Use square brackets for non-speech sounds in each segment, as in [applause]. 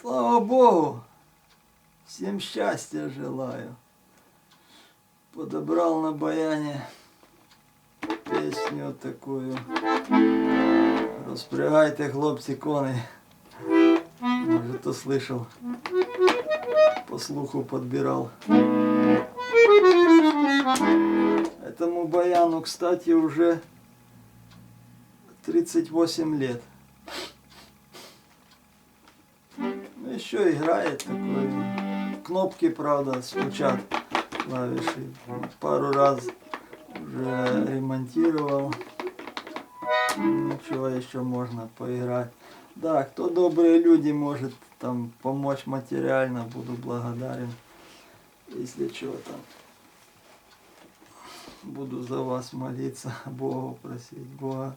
Слава Богу! Всем счастья желаю. Подобрал на баяне песню такую. Розпрягайте, хлопці, коней. Може, то слышал. По слуху подбирал. Этому баяну, кстати, уже 38 лет. Еще играет такой. Кнопки, правда, стучат клавиши. Пару раз уже ремонтировал. Ничего еще можно поиграть. Да, кто добрые люди может там помочь материально, буду благодарен. Если что там. Буду за вас молиться, [laughs] Богу просить Бога,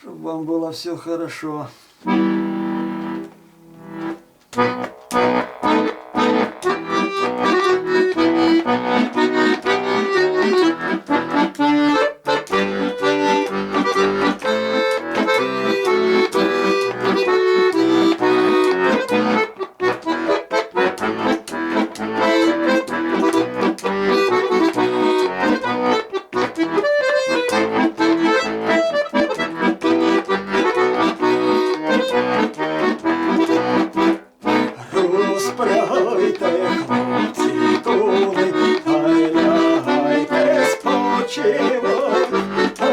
чтобы вам было все хорошо. Thank you. Розпрягайте, хлопці, тули, хай лягайте спочивать, а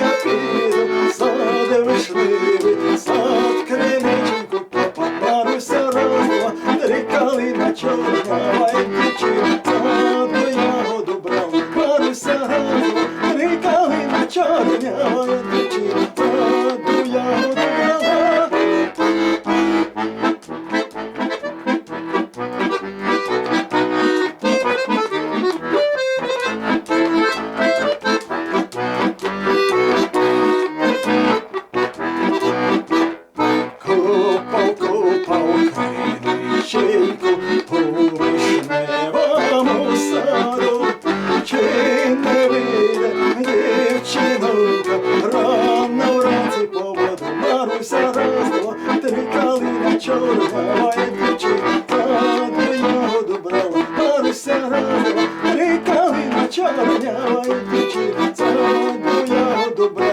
я піду сад вишневий, сад криниченьку, попаруся раз, два, три калина чорна, ай дівчина, саду ягоду брав, паруся раз, два, три калина чорня,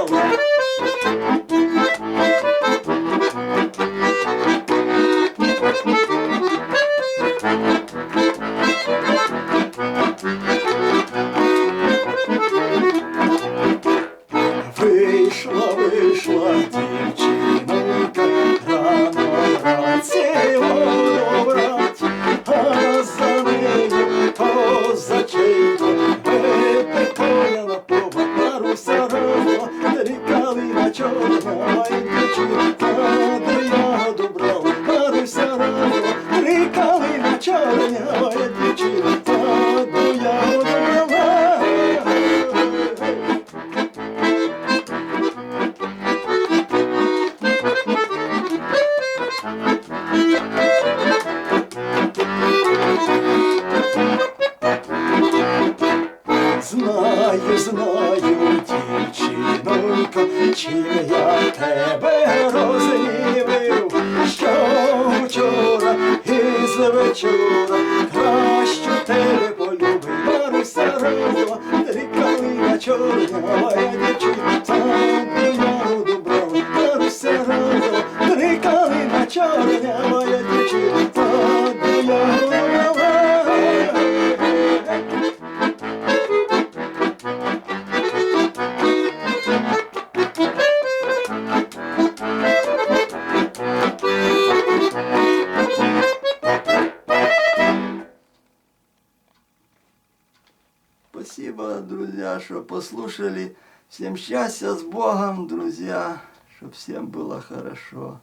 Tchau. Знаю, знаю, дівчинонько, чим я тебе розгнівив, що вчора із вечора кращу тебе полюбив, Маруся розла, три калина чорна, моя дівчина, Спасибо, друзья, что послушали. Всем счастья с Богом, друзья, чтобы всем было хорошо.